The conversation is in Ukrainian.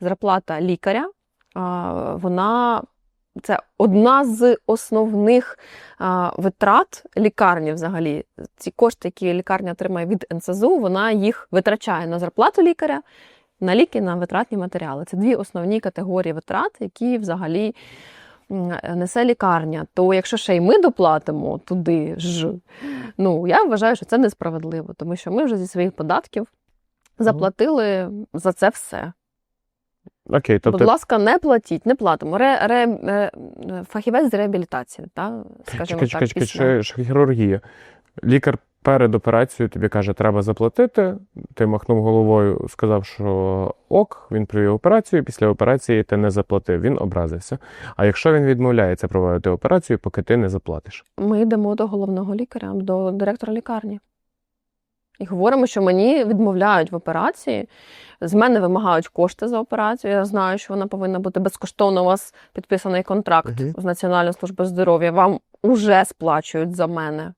зарплата лікаря, вона це одна з основних витрат лікарні взагалі. Ці кошти, які лікарня отримає від НСЗУ, вона їх витрачає на зарплату лікаря, на ліки, на витратні матеріали. Це дві основні категорії витрат, які взагалі несе лікарня. То якщо ще й ми доплатимо туди ж, ну я вважаю, що це несправедливо, тому що ми вже зі своїх податків заплатили за це все. Окей, тобто Будь ласка, не платіть, не платимо. Ре, ре, е, фахівець з реабілітації, та, скажімо чекай, так, чекай, чекай, ще хірургія. Лікар перед операцією тобі каже, треба заплатити. Ти махнув головою, сказав, що ок, він провів операцію. Після операції ти не заплатив, він образився. А якщо він відмовляється проводити операцію, поки ти не заплатиш. Ми йдемо до головного лікаря, до директора лікарні. І говоримо, що мені відмовляють в операції, з мене вимагають кошти за операцію. Я знаю, що вона повинна бути безкоштовно. У вас підписаний контракт Мгм. з Національною службою здоров'я. Вам уже сплачують за мене.